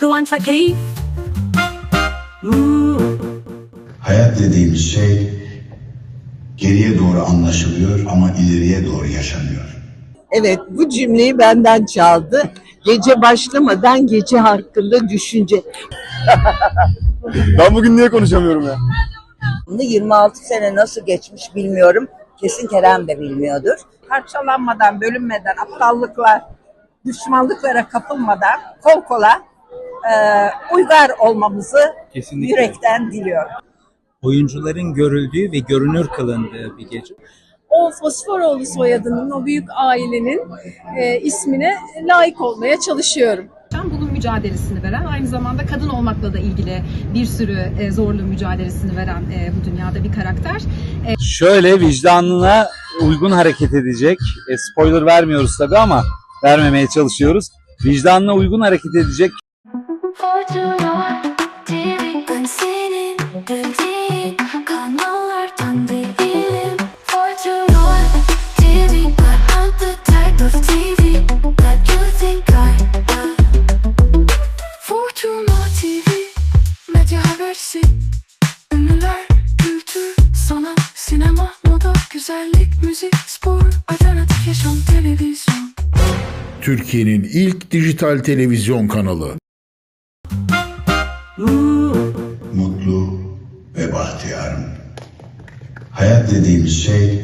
Kıvanç Akey. Hayat dediğimiz şey geriye doğru anlaşılıyor ama ileriye doğru yaşanıyor. Evet bu cümleyi benden çaldı. Gece başlamadan gece hakkında düşünce. Ben bugün niye konuşamıyorum ya? Bunu 26 sene nasıl geçmiş bilmiyorum. Kesin Kerem de bilmiyordur. parçalanmadan, bölünmeden, aptallıkla, düşmanlıklara kapılmadan kol kola uygar olmamızı Kesinlikle. yürekten diliyorum. Oyuncuların görüldüğü ve görünür kılındığı bir gece. o Fosforoğlu soyadının, o büyük ailenin e, ismine layık olmaya çalışıyorum. bunun mücadelesini veren, aynı zamanda kadın olmakla da ilgili bir sürü e, zorlu mücadelesini veren e, bu dünyada bir karakter. Şöyle vicdanına uygun hareket edecek. E, spoiler vermiyoruz tabii ama vermemeye çalışıyoruz. Vicdanına uygun hareket edecek Türkiye'nin ilk dijital televizyon kanalı. Ve bahtiyarım. Hayat dediğimiz şey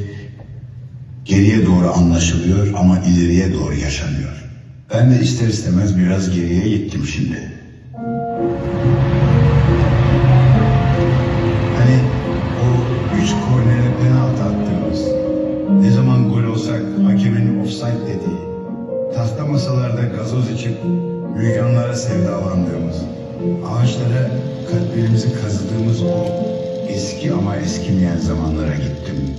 geriye doğru anlaşılıyor ama ileriye doğru yaşanıyor. Ben de ister istemez biraz geriye gittim şimdi. Hani o üç kornere penaltı attığımız, ne zaman gol olsak hakemin offside dediği, tahta masalarda gazoz içip müjganlara sevdalandığımız, ağaçlara kalplerimizi eski ama eskimeyen zamanlara gittim.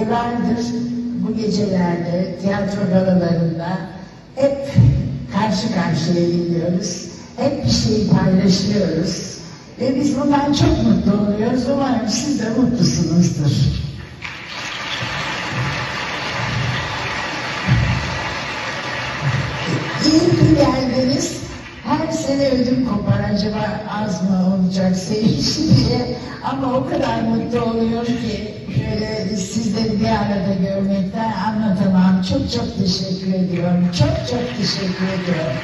Yıllardır bu gecelerde, tiyatro galalarında hep karşı karşıya geliyoruz. Hep bir şeyi paylaşıyoruz. Ve biz bundan çok mutlu oluyoruz. Umarım siz de mutlusunuzdur. İyi ki geldiniz. Her sene ödüm kopar acaba az mı olacak sevinç diye. Ama o kadar mutlu oluyor ki sizleri bir arada görmekten anlatamam. Çok çok teşekkür ediyorum. Çok çok teşekkür ediyorum.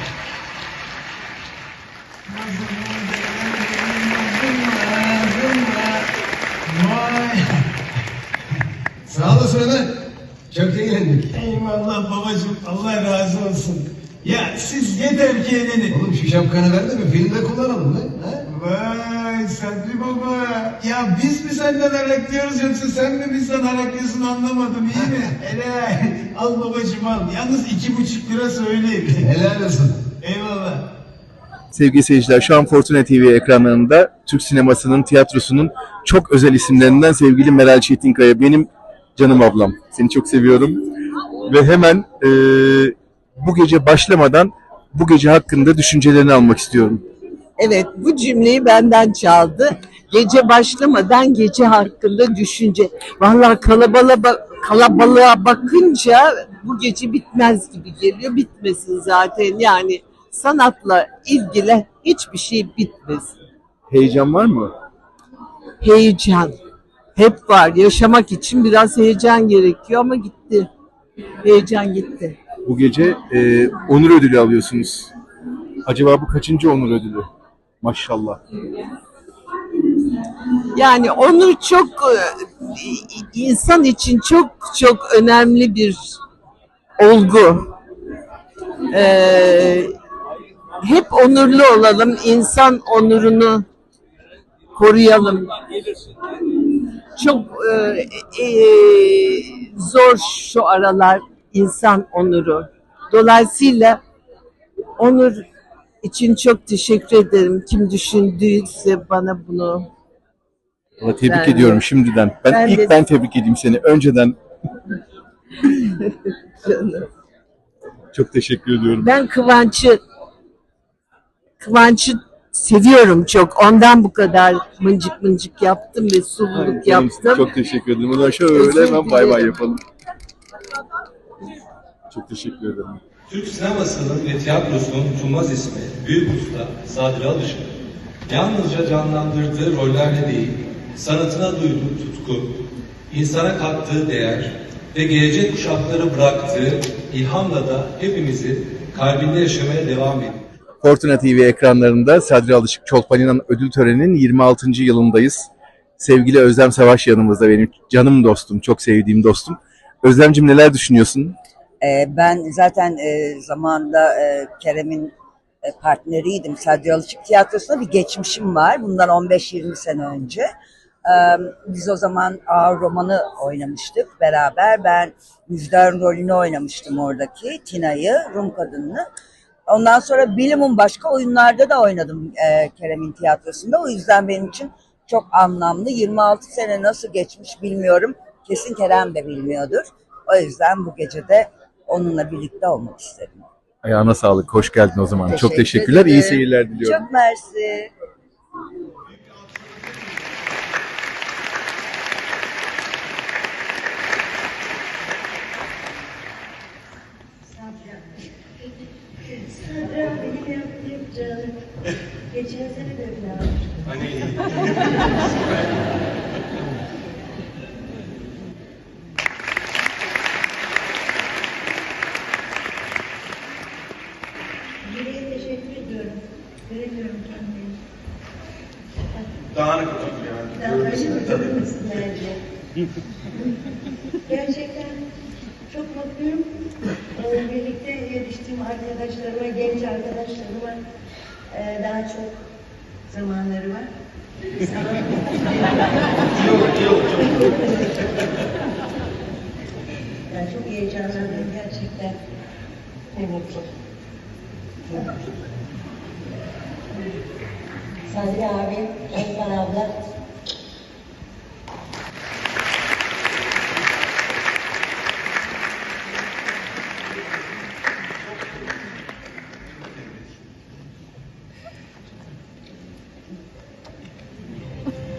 Sağ olasın Ömer. Çok eğlendik. Eyvallah babacığım Allah razı olsun. Ya siz yeter ki eğlenin. Oğlum şu şapkanı ver de mi? Filmde kullanalım lan. Vay Sadri baba. Ya biz mi senden araklıyoruz yoksa sen mi bizden araklıyorsun anlamadım iyi mi? Helal. Al babacığım al. Yalnız iki buçuk lira söyleyeyim. Helal olsun. Eyvallah. Sevgili seyirciler şu an Fortuna TV ekranlarında Türk sinemasının, tiyatrosunun çok özel isimlerinden sevgili Meral Çetinkaya. Benim canım ablam. Seni çok seviyorum. Ve hemen e, bu gece başlamadan bu gece hakkında düşüncelerini almak istiyorum. Evet bu cümleyi benden çaldı. Gece başlamadan gece hakkında düşünce. Vallahi kalabalığa, kalabalığa bakınca bu gece bitmez gibi geliyor. Bitmesin zaten yani sanatla ilgili hiçbir şey bitmesin. Heyecan var mı? Heyecan hep var. Yaşamak için biraz heyecan gerekiyor ama gitti. Heyecan gitti. Bu gece e, onur ödülü alıyorsunuz. Acaba bu kaçıncı onur ödülü? Maşallah. Yani onu çok e, insan için çok çok önemli bir olgu. Ee, hep onurlu olalım, insan onurunu koruyalım. Çok e, e, zor şu aralar insan onuru. Dolayısıyla onur için çok teşekkür ederim. Kim düşündüyse bana bunu. Valla tebrik de- ediyorum şimdiden. Ben, Ben ilk de- ben tebrik edeyim seni. Önceden çok teşekkür ediyorum. Ben Kıvanç'ı Kıvanç'ı seviyorum çok. Ondan bu kadar mıncık mıncık yaptım ve sululuk Canım, yaptım. Çok teşekkür ederim. Zaman şöyle Özür hemen bay bay yapalım. Çok teşekkür ederim. Türk sinemasının ve tiyatrosunun unutulmaz ismi Büyük Usta Sadri Alışık, yalnızca canlandırdığı rollerle değil, sanatına duyduğu tutku, insana kattığı değer ve gelecek kuşaklara bıraktığı ilhamla da hepimizi kalbinde yaşamaya devam ediyor. Fortuna TV ekranlarında Sadri Alışık Çolpani'nin ödül töreninin 26. yılındayız. Sevgili Özlem Savaş yanımızda benim canım dostum, çok sevdiğim dostum. Özlemcim neler düşünüyorsun? Ee, ben zaten e, zamanında e, Kerem'in e, partneriydim. Sadri Alışık Tiyatrosu'nda bir geçmişim var. Bundan 15-20 sene önce. Biz o zaman Ağır Roman'ı oynamıştık beraber. Ben Müjdar'ın rolünü oynamıştım oradaki. Tina'yı, Rum kadınını. Ondan sonra Bilim'in başka oyunlarda da oynadım e, Kerem'in tiyatrosunda. O yüzden benim için çok anlamlı. 26 sene nasıl geçmiş bilmiyorum. Kesin Kerem de bilmiyordur. O yüzden bu gece de onunla birlikte olmak istedim. Ayağına sağlık, hoş geldin o zaman. çok Teşekkür teşekkürler, iyi ederim. seyirler diliyorum. Çok mersi. Yüreğe teşekkür ediyorum. Veremiyorum kendimi. Dağınık oturdu yani. Daha başka oturur musun bence? Gerçekten çok mutluyum. Ee, birlikte yetiştiğim arkadaşlarıma, genç arkadaşlarıma e, daha çok zamanları var. yani çok heyecanlandım gerçekten. Ne mutlu. Sadri abi, Özkan abla.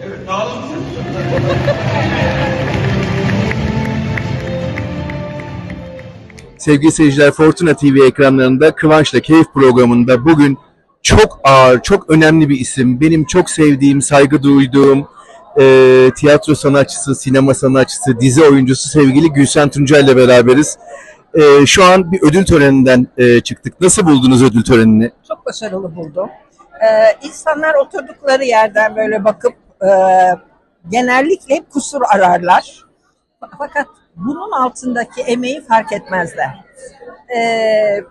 Evet, dağılın. Sevgili seyirciler Fortuna TV ekranlarında Kıvanç'la Keyif programında bugün çok ağır, çok önemli bir isim. Benim çok sevdiğim, saygı duyduğum e, tiyatro sanatçısı, sinema sanatçısı, dizi oyuncusu sevgili Gülsen Tuncay ile beraberiz. E, şu an bir ödül töreninden e, çıktık. Nasıl buldunuz ödül törenini? Çok başarılı buldum. Ee, insanlar oturdukları yerden böyle bakıp e, genellikle hep kusur ararlar. Fakat bunun altındaki emeği fark etmezler. Ee,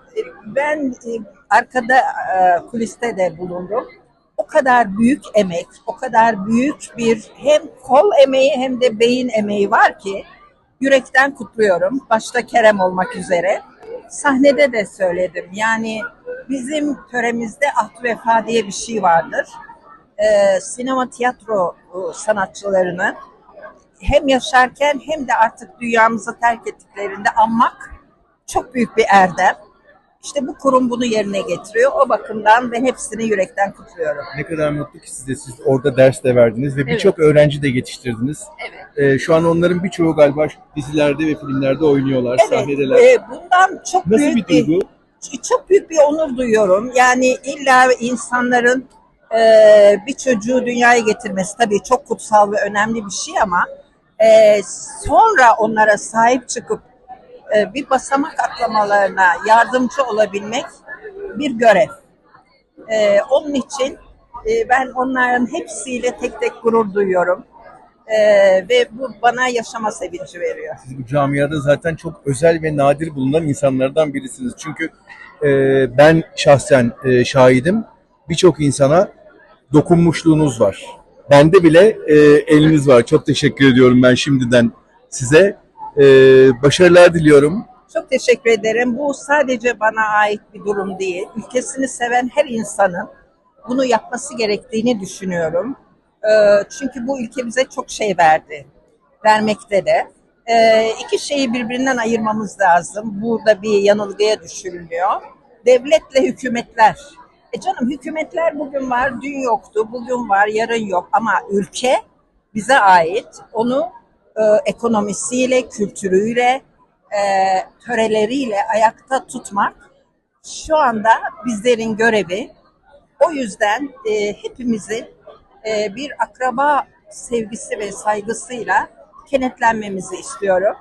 ben e, arkada e, kuliste de bulundum. O kadar büyük emek, o kadar büyük bir hem kol emeği hem de beyin emeği var ki yürekten kutluyorum. Başta Kerem olmak üzere. Sahnede de söyledim. Yani bizim töremizde ahd vefa diye bir şey vardır. Ee, sinema tiyatro e, sanatçılarını hem yaşarken hem de artık dünyamızı terk ettiklerinde anmak çok büyük bir erdem. İşte bu kurum bunu yerine getiriyor. O bakımdan ben hepsini yürekten kutluyorum. Ne kadar mutlu ki siz de siz orada ders de verdiniz ve birçok öğrenci de yetiştirdiniz. Evet. E, şu an onların birçoğu galiba dizilerde ve filmlerde oynuyorlar, Evet, sahnedeler. e, bundan çok Nasıl büyük bir duygu? çok büyük bir onur duyuyorum. Yani illa insanların e, bir çocuğu dünyaya getirmesi tabii çok kutsal ve önemli bir şey ama e, sonra onlara sahip çıkıp e, bir basamak atlamalarına yardımcı olabilmek bir görev. E, onun için e, ben onların hepsiyle tek tek gurur duyuyorum. Ee, ve bu bana yaşama sevinci veriyor. Siz bu camiada zaten çok özel ve nadir bulunan insanlardan birisiniz. Çünkü e, ben şahsen e, şahidim. Birçok insana dokunmuşluğunuz var. Bende bile e, eliniz var. Çok teşekkür ediyorum ben şimdiden size. E, başarılar diliyorum. Çok teşekkür ederim. Bu sadece bana ait bir durum değil. Ülkesini seven her insanın bunu yapması gerektiğini düşünüyorum. Ee, çünkü bu ülke bize çok şey verdi. Vermekte de. Ee, iki şeyi birbirinden ayırmamız lazım. Burada bir yanılgıya düşülmüyor. Devletle hükümetler. E canım hükümetler bugün var, dün yoktu, bugün var, yarın yok. Ama ülke bize ait. Onu e, ekonomisiyle, kültürüyle, e, töreleriyle ayakta tutmak şu anda bizlerin görevi. O yüzden e, hepimizi e, bir akraba sevgisi ve saygısıyla kenetlenmemizi istiyorum.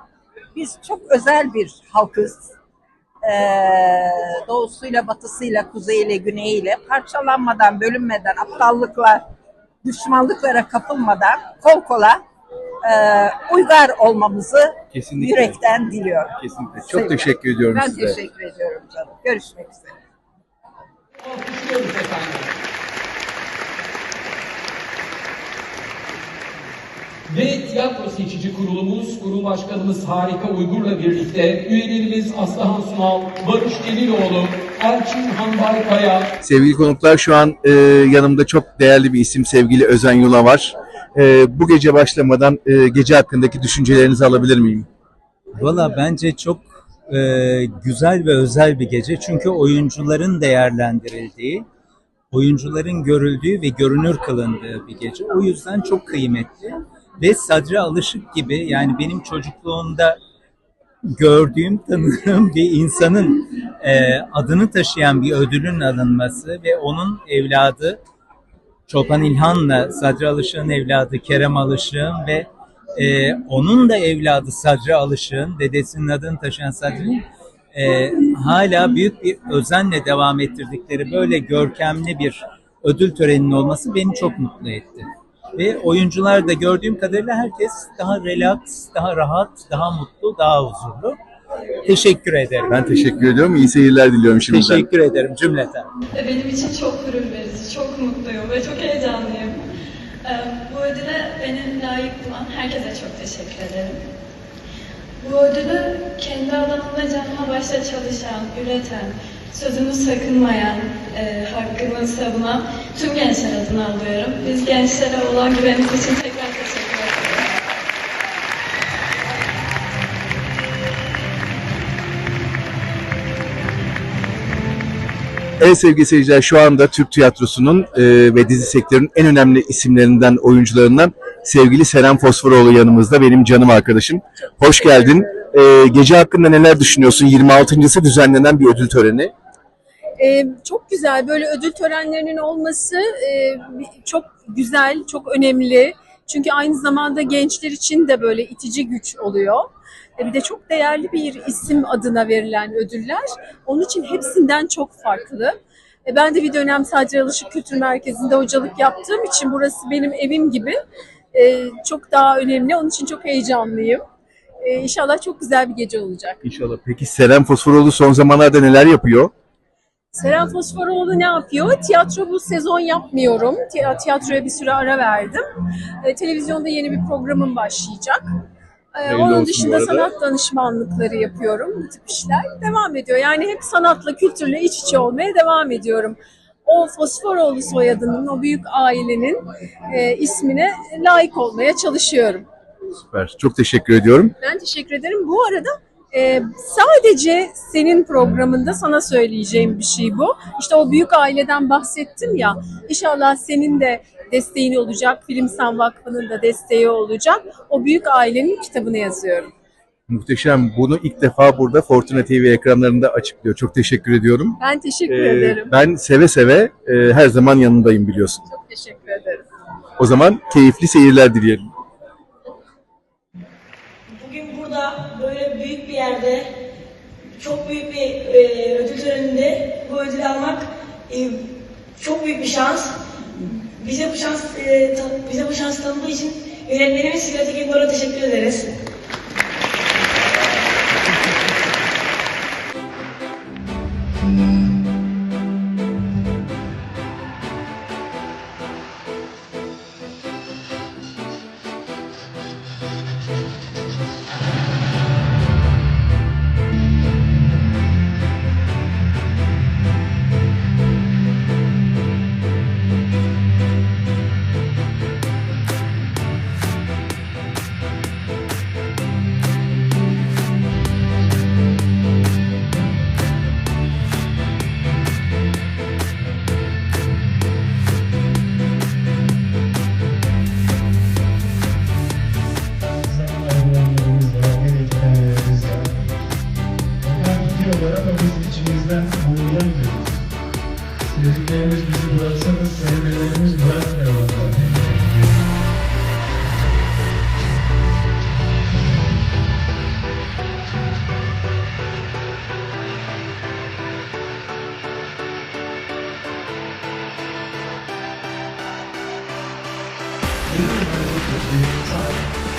Biz çok özel bir halkız. E, doğusuyla, batısıyla, kuzeyiyle, güneyiyle parçalanmadan, bölünmeden, aptallıkla, düşmanlıklara kapılmadan kol kola e, uygar olmamızı Kesinlikle. yürekten diliyorum. Kesinlikle. Çok Sevgiler. teşekkür ediyorum ben size. teşekkür ediyorum canım. Görüşmek üzere. Ve tiyatro seçici kurulumuz, kurul başkanımız Harika Uygur'la birlikte üyelerimiz Aslıhan Sunal, Barış Cemiloğlu, Elçin Hanbaykaya, Sevgili konuklar şu an e, yanımda çok değerli bir isim sevgili Özen Yula var. E, bu gece başlamadan e, gece hakkındaki düşüncelerinizi alabilir miyim? Valla bence çok e, güzel ve özel bir gece. Çünkü oyuncuların değerlendirildiği, oyuncuların görüldüğü ve görünür kılındığı bir gece. O yüzden çok kıymetli. Ve Sadri Alışık gibi yani benim çocukluğumda gördüğüm, tanıdığım bir insanın e, adını taşıyan bir ödülün alınması ve onun evladı Çoban İlhan'la Sadri Alışık'ın evladı Kerem Alışık'ın ve e, onun da evladı Sadri Alışık'ın, dedesinin adını taşıyan Sadri'nin e, hala büyük bir özenle devam ettirdikleri böyle görkemli bir ödül töreninin olması beni çok mutlu etti. Ve oyuncular da gördüğüm kadarıyla herkes daha relax, daha rahat, daha mutlu, daha huzurlu. Teşekkür ederim. Ben teşekkür ediyorum. İyi seyirler diliyorum şimdiden. Teşekkür ederim cümleten. Benim için çok gurur verici, çok mutluyum ve çok heyecanlıyım. Ee, Bu ödüle beni layık bulan herkese çok teşekkür ederim. Bu ödülü kendi alanında canla başla çalışan, üreten, sözünü sakınmayan, e, hakkını savunan tüm gençler adına alıyorum. Biz gençlere olan güveniniz için tekrar teşekkür ederim. Evet sevgili seyirciler şu anda Türk tiyatrosunun e, ve dizi sektörünün en önemli isimlerinden, oyuncularından sevgili Seren Fosforoğlu yanımızda benim canım arkadaşım. Hoş geldin. E, gece hakkında neler düşünüyorsun? 26.sı düzenlenen bir ödül töreni. Ee, çok güzel böyle ödül törenlerinin olması e, çok güzel, çok önemli. Çünkü aynı zamanda gençler için de böyle itici güç oluyor. E, bir de çok değerli bir isim adına verilen ödüller. Onun için hepsinden çok farklı. E, ben de bir dönem Sadri Alışık Kültür Merkezi'nde hocalık yaptığım için burası benim evim gibi. E, çok daha önemli. Onun için çok heyecanlıyım. E, inşallah çok güzel bir gece olacak. İnşallah. Peki Seren Fosforoğlu son zamanlarda neler yapıyor? Seren Fosforoğlu ne yapıyor? Tiyatro bu sezon yapmıyorum. Tiy- Tiyatroya bir süre ara verdim. E, televizyonda yeni bir programım başlayacak. E, onun dışında sanat danışmanlıkları yapıyorum. Bu tip işler devam ediyor. Yani hep sanatla, kültürle iç içe olmaya devam ediyorum. O Fosforoğlu soyadının, o büyük ailenin e, ismine layık olmaya çalışıyorum. Süper. Çok teşekkür ediyorum. Ben teşekkür ederim. Bu arada e, sadece senin programında sana söyleyeceğim bir şey bu. İşte o büyük aileden bahsettim ya. İnşallah senin de desteğin olacak. Filmsan Vakfı'nın da desteği olacak. O büyük ailenin kitabını yazıyorum. Muhteşem. Bunu ilk defa burada Fortuna TV ekranlarında açıklıyor. Çok teşekkür ediyorum. Ben teşekkür Ee, ederim. ben seve seve e, her zaman yanındayım biliyorsun. Çok teşekkür ederim. O zaman keyifli seyirler dileyelim. Bugün burada böyle büyük bir yerde, çok büyük bir e, ödül töreninde bu ödülü almak e, çok büyük bir şans. Bize bu şans e, bize bu şans tanıdığı için Yönetmenimiz Sigorta Gündoğan'a teşekkür ederiz. Yeah.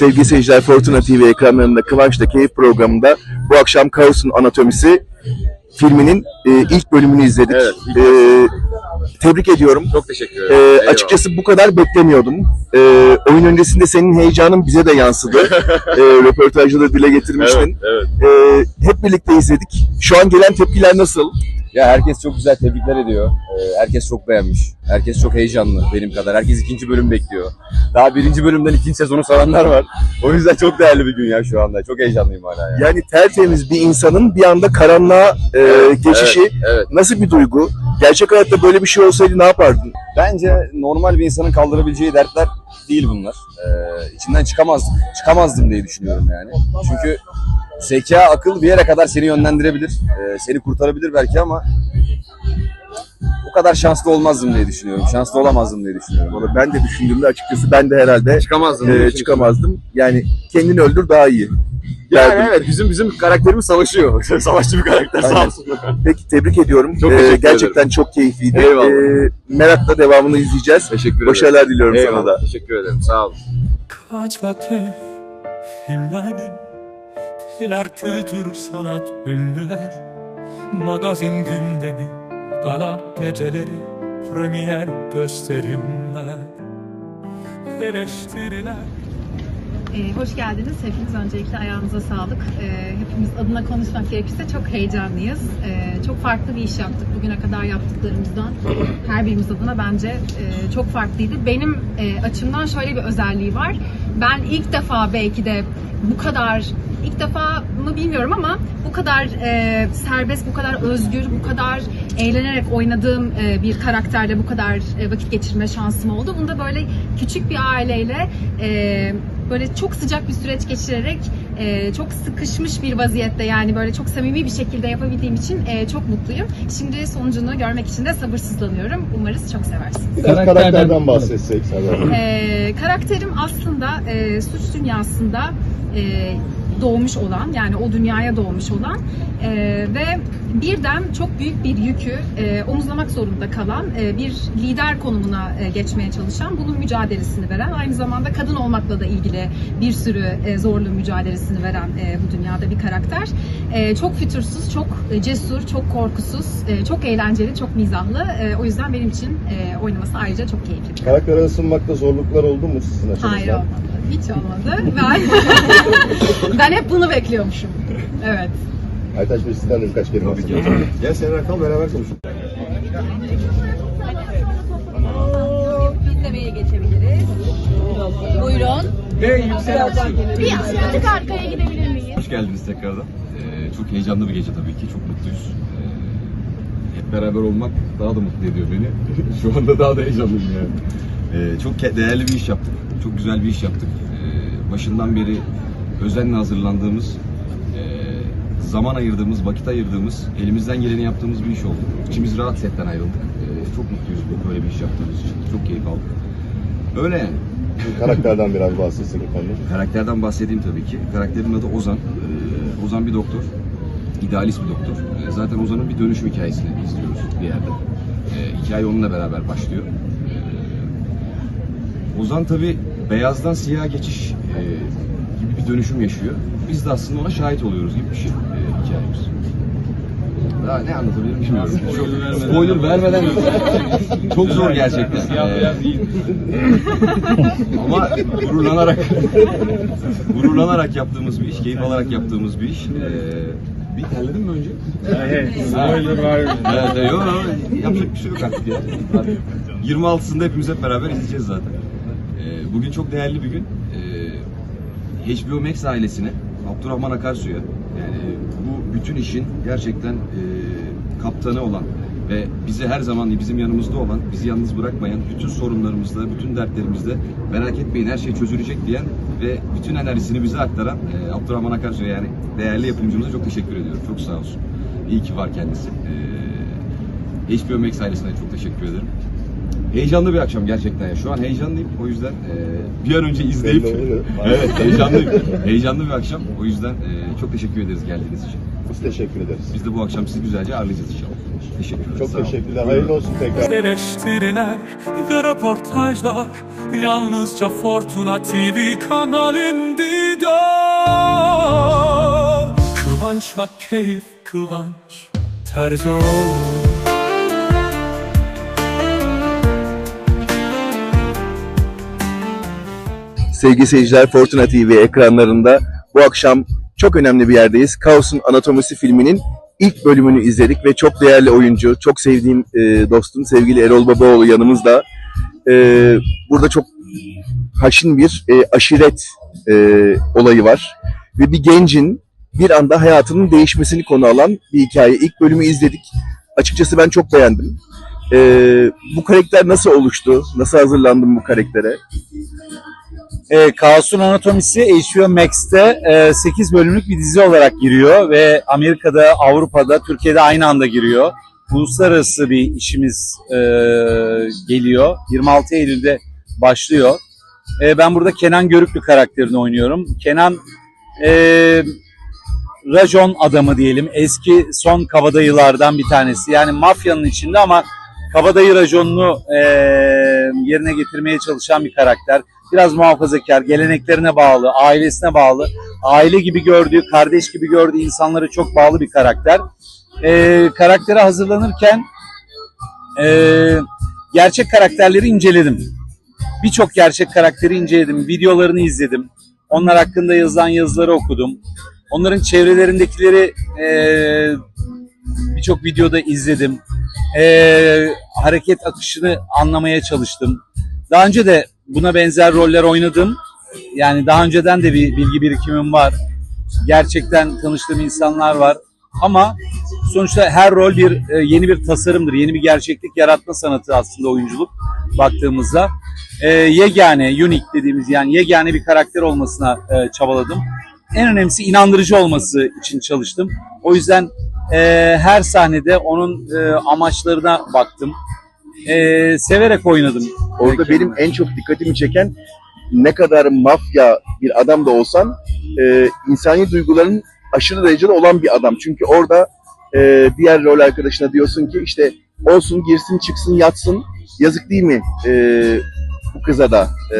Sevgili seyirciler Fortuna TV ekranlarında Kıvanç'ta Keyif programında bu akşam Kaos'un Anatomisi filminin e, ilk bölümünü izledik. E, tebrik ediyorum. Çok teşekkür E, ederim. Eyvallah. açıkçası bu kadar beklemiyordum. E, oyun öncesinde senin heyecanın bize de yansıdı. e, röportajda da dile getirmiştin. Evet, evet. E, hep birlikte izledik. Şu an gelen tepkiler nasıl? Ya herkes çok güzel tebrikler ediyor. Ee, herkes çok beğenmiş. Herkes çok heyecanlı benim kadar. Herkes ikinci bölüm bekliyor. Daha birinci bölümden ikinci sezonu saranlar var. O yüzden çok değerli bir gün ya şu anda. Çok heyecanlıyım hala ya. Yani tertemiz bir insanın bir anda karanlığa e, geçişi evet, evet. nasıl bir duygu? Gerçek hayatta böyle bir şey olsaydı ne yapardın? Bence normal bir insanın kaldırabileceği dertler değil bunlar. Ee, içinden çıkamazdım. Çıkamazdım diye düşünüyorum yani. Çünkü zeka, akıl bir yere kadar seni yönlendirebilir. Ee, seni kurtarabilir belki ama bu kadar şanslı olmazdım diye düşünüyorum. Şanslı olamazdım diye düşünüyorum. Valla ben de düşündüğümde açıkçası ben de herhalde Çıkamazdım. e, çıkamazdım. Yani kendini öldür daha iyi. Yani derdim. evet bizim bizim karakterimiz savaşıyor. Savaşçı bir karakter sağ Aynen. olsun. Peki tebrik ediyorum. Çok Ee, teşekkür gerçekten çok keyifliydi. Eyvallah. Ee, merakla devamını izleyeceğiz. Teşekkür ederim. Başarılar diliyorum sana Eyvallah, da. Teşekkür ederim. Sağ olun. Kıvançla keyif, filmler, diziler, kültür, sanat, ünlüler, magazin gündemi, gala geceleri, premier gösterimler, eleştiriler. Ee, hoş geldiniz. Hepiniz öncelikle ayağınıza sağlık. Ee, hepimiz adına konuşmak gerekirse çok heyecanlıyız. Ee, çok farklı bir iş yaptık. Bugüne kadar yaptıklarımızdan her birimiz adına bence e, çok farklıydı. Benim e, açımdan şöyle bir özelliği var. ben ilk defa belki de bu kadar ilk defa mı bilmiyorum ama bu kadar e, serbest, bu kadar özgür, bu kadar eğlenerek oynadığım e, bir karakterde bu kadar e, vakit geçirme şansım oldu. Bunu da böyle küçük bir aileyle e, böyle çok sıcak bir süreç geçirerek e, çok sıkışmış bir vaziyette yani böyle çok samimi bir şekilde yapabildiğim için e, çok mutluyum. Şimdi sonucunu görmek için de sabırsızlanıyorum. Umarız çok seversiniz. Biraz karakterden bahsetsek Serdar. Ee, karakterim aslında e, suç dünyasında e, doğmuş olan yani o dünyaya doğmuş olan e, ve birden çok büyük bir yükü e, omuzlamak zorunda kalan e, bir lider konumuna e, geçmeye çalışan bunun mücadelesini veren aynı zamanda kadın olmakla da ilgili bir sürü e, zorlu mücadelesini veren e, bu dünyada bir karakter. E, çok fütursuz, çok e, cesur, çok korkusuz, e, çok eğlenceli, çok mizahlı. E, o yüzden benim için e, oynaması ayrıca çok keyifli. Karaktere ısınmakta zorluklar oldu mu sizin açınızdan? Hayır olmadı. Hiç olmadı. Ben, ben hep bunu bekliyormuşum. Evet. Aytaç Bey sizden de birkaç kelime alsın. Gel Sener Akal beraber konuşalım. İzlemeye geçebiliriz. Buyurun. Ve yüksel Birazcık arkaya gidebilir miyiz? Hoş geldiniz tekrardan. Ee, çok heyecanlı bir gece tabii ki. Çok mutluyuz. Ee, hep beraber olmak daha da mutlu ediyor beni. Şu anda daha da heyecanlıyım yani. Ee, çok değerli bir iş yaptık. Çok güzel bir iş yaptık. Ee, başından beri özenle hazırlandığımız, zaman ayırdığımız, vakit ayırdığımız, elimizden geleni yaptığımız bir iş oldu. İçimiz rahat setten ayrıldık. Ee, çok mutluyuz bu böyle bir iş yaptığımız için. Çok keyif aldık. Öyle yani. Karakterden biraz bahsetsek efendim. Karakterden bahsedeyim tabii ki. Karakterin adı Ozan. Ee, Ozan bir doktor. İdealist bir doktor. Ee, zaten Ozan'ın bir dönüşüm hikayesini izliyoruz bir yerde. Ee, hikaye onunla beraber başlıyor. Ee, Ozan tabii beyazdan siyaha geçiş e, gibi bir dönüşüm yaşıyor. Biz de aslında ona şahit oluyoruz gibi bir şey. Daha ne anlatabilirim bilmiyorum. Çok, spoiler vermeden çok zor gerçekten. Ee, ama gururlanarak gururlanarak yaptığımız bir iş, keyif alarak yaptığımız bir iş. Ee, bir terledin mi önce? Evet, spoiler var. Evet, yok, yapacak bir şey yok artık ya. 26'sında hepimiz hep beraber izleyeceğiz zaten. Ee, bugün çok değerli bir gün. Ee, HBO Max ailesine, Abdurrahman Akarsu'ya, yani bütün işin gerçekten e, kaptanı olan ve bizi her zaman bizim yanımızda olan, bizi yalnız bırakmayan, bütün sorunlarımızda, bütün dertlerimizde merak etmeyin her şey çözülecek diyen ve bütün enerjisini bize aktaran e, Abdurrahman Akarsu'ya yani değerli yapımcımıza çok teşekkür ediyorum. Çok sağ olsun. İyi ki var kendisi. Ee, HBO Max ailesine çok teşekkür ederim. Heyecanlı bir akşam gerçekten ya. Şu an heyecanlıyım. O yüzden e, bir an önce izleyip evet heyecanlıyım. Heyecanlı bir akşam. O yüzden e, çok teşekkür ederiz geldiğiniz için. Biz teşekkür ederiz. Biz de bu akşam sizi güzelce ağırlayacağız inşallah. Teşekkürler. Çok sağ olun. teşekkürler. Hayırlı olsun tekrar. Eleştiriler ve röportajlar Yalnızca Fortuna TV kanalında Kıvançla keyif kıvanç Terzi Sevgili seyirciler Fortuna TV ekranlarında bu akşam çok önemli bir yerdeyiz. Kaos'un Anatomisi filminin ilk bölümünü izledik ve çok değerli oyuncu, çok sevdiğim e, dostum sevgili Erol Babaoğlu yanımızda. E, burada çok haşin bir e, aşiret e, olayı var. Ve bir gencin bir anda hayatının değişmesini konu alan bir hikaye. İlk bölümü izledik. Açıkçası ben çok beğendim. E, bu karakter nasıl oluştu? Nasıl hazırlandın bu karaktere? E, Kaos'un Anatomisi HBO Max'te e, 8 bölümlük bir dizi olarak giriyor ve Amerika'da, Avrupa'da, Türkiye'de aynı anda giriyor. Uluslararası bir işimiz e, geliyor. 26 Eylül'de başlıyor. E, ben burada Kenan Görüklü karakterini oynuyorum. Kenan e, racon adamı diyelim. Eski son kabadayılardan bir tanesi. Yani mafyanın içinde ama kabadayı raconunu e, yerine getirmeye çalışan bir karakter. Biraz muhafazakar, geleneklerine bağlı, ailesine bağlı, aile gibi gördüğü, kardeş gibi gördüğü insanlara çok bağlı bir karakter. E, karaktere hazırlanırken e, gerçek karakterleri inceledim. Birçok gerçek karakteri inceledim, videolarını izledim. Onlar hakkında yazılan yazıları okudum. Onların çevrelerindekileri e, birçok videoda izledim. E, hareket akışını anlamaya çalıştım. Daha önce de buna benzer roller oynadım. yani daha önceden de bir bilgi birikimim var. Gerçekten tanıştığım insanlar var. Ama sonuçta her rol bir e, yeni bir tasarımdır, yeni bir gerçeklik yaratma sanatı aslında oyunculuk baktığımızda. E, yegane, unique dediğimiz yani yegane bir karakter olmasına e, çabaladım. En önemlisi inandırıcı olması için çalıştım. O yüzden e, her sahnede onun e, amaçlarına baktım. E, severek oynadım. Orada benim en çok dikkatimi çeken ne kadar mafya bir adam da olsan e, insani duyguların aşırı derecede olan bir adam. Çünkü orada e, diğer rol arkadaşına diyorsun ki işte olsun girsin çıksın yatsın yazık değil mi e, bu kıza da e,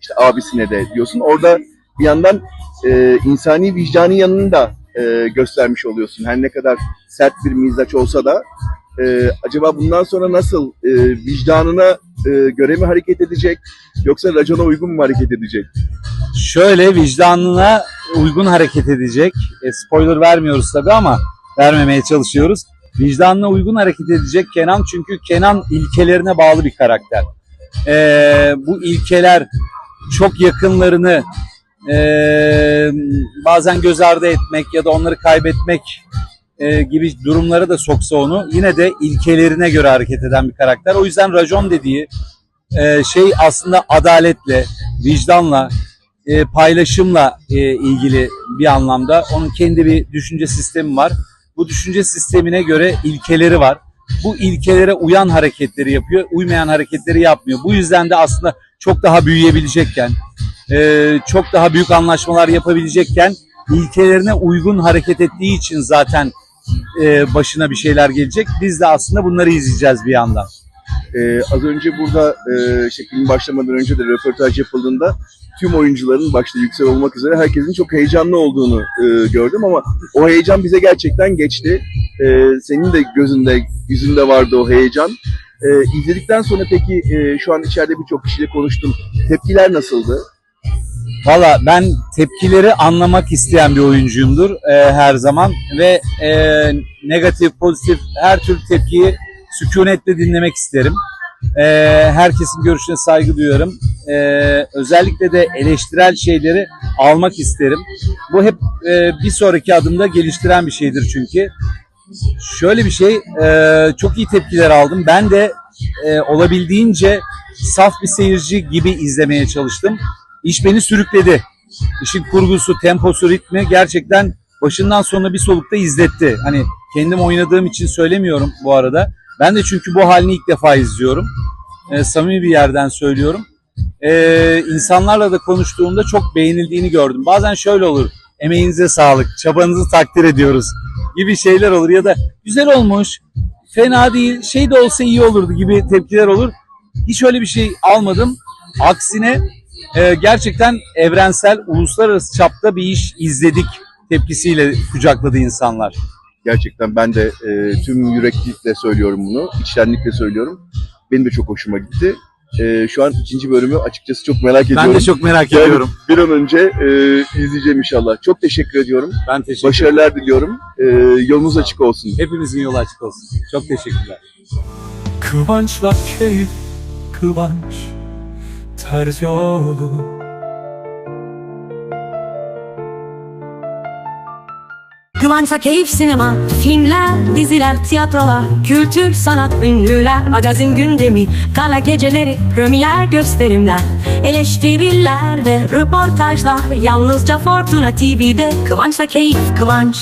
işte abisine de diyorsun. Orada bir yandan e, insani vicdani yanını da e, göstermiş oluyorsun. Her ne kadar sert bir mizaç olsa da e, acaba bundan sonra nasıl e, vicdanına e, göre mi hareket edecek yoksa racona uygun mu hareket edecek? Şöyle vicdanına uygun hareket edecek. E, spoiler vermiyoruz tabii ama vermemeye çalışıyoruz. Vicdanına uygun hareket edecek Kenan çünkü Kenan ilkelerine bağlı bir karakter. E, bu ilkeler çok yakınlarını e, bazen göz ardı etmek ya da onları kaybetmek e, gibi durumlara da soksa onu yine de ilkelerine göre hareket eden bir karakter. O yüzden racon dediği e, şey aslında adaletle, vicdanla, e, paylaşımla e, ilgili bir anlamda. Onun kendi bir düşünce sistemi var. Bu düşünce sistemine göre ilkeleri var. Bu ilkelere uyan hareketleri yapıyor, uymayan hareketleri yapmıyor. Bu yüzden de aslında çok daha büyüyebilecekken, e, çok daha büyük anlaşmalar yapabilecekken ilkelerine uygun hareket ettiği için zaten e, başına bir şeyler gelecek. Biz de aslında bunları izleyeceğiz bir yandan. Ee, az önce burada e, işte film başlamadan önce de röportaj yapıldığında tüm oyuncuların başta Yüksel olmak üzere herkesin çok heyecanlı olduğunu e, gördüm ama o heyecan bize gerçekten geçti. E, senin de gözünde, yüzünde vardı o heyecan. E, izledikten sonra peki e, şu an içeride birçok kişiyle konuştum. Tepkiler nasıldı? Valla ben tepkileri anlamak isteyen bir oyuncuyumdur e, her zaman ve e, negatif, pozitif her türlü tepkiyi sükunetle dinlemek isterim. E, herkesin görüşüne saygı duyuyorum. E, özellikle de eleştirel şeyleri almak isterim. Bu hep e, bir sonraki adımda geliştiren bir şeydir çünkü. Şöyle bir şey, e, çok iyi tepkiler aldım. Ben de e, olabildiğince saf bir seyirci gibi izlemeye çalıştım. İş beni sürükledi. İşin kurgusu, temposu, ritmi gerçekten başından sonuna bir solukta izletti. Hani kendim oynadığım için söylemiyorum bu arada. Ben de çünkü bu halini ilk defa izliyorum. E, samimi bir yerden söylüyorum. E, insanlarla da konuştuğumda çok beğenildiğini gördüm. Bazen şöyle olur. Emeğinize sağlık, çabanızı takdir ediyoruz gibi şeyler olur ya da güzel olmuş, fena değil, şey de olsa iyi olurdu gibi tepkiler olur. Hiç öyle bir şey almadım. Aksine e, gerçekten evrensel, uluslararası çapta bir iş izledik tepkisiyle kucakladı insanlar. Gerçekten ben de e, tüm yüreklilikle söylüyorum bunu, içtenlikle söylüyorum. Benim de çok hoşuma gitti. E, şu an ikinci bölümü açıkçası çok merak ediyorum. de çok merak Yani ediyorum. Bir an önce e, izleyeceğim inşallah. Çok teşekkür ediyorum. Ben teşekkür Başarılar diliyorum. E, yolunuz açık olsun. Hepimizin yolu açık olsun. Çok teşekkürler. Kıvançla keyif, kıvanç, ters yolu. Kıvançla keyif sinema, filmler, diziler, tiyatrolar, kültür, sanat, ünlüler, magazin gündemi, gala geceleri, premier gösterimler, eleştiriler ve röportajlar, yalnızca Fortuna TV'de Kıvançla keyif, kıvanç.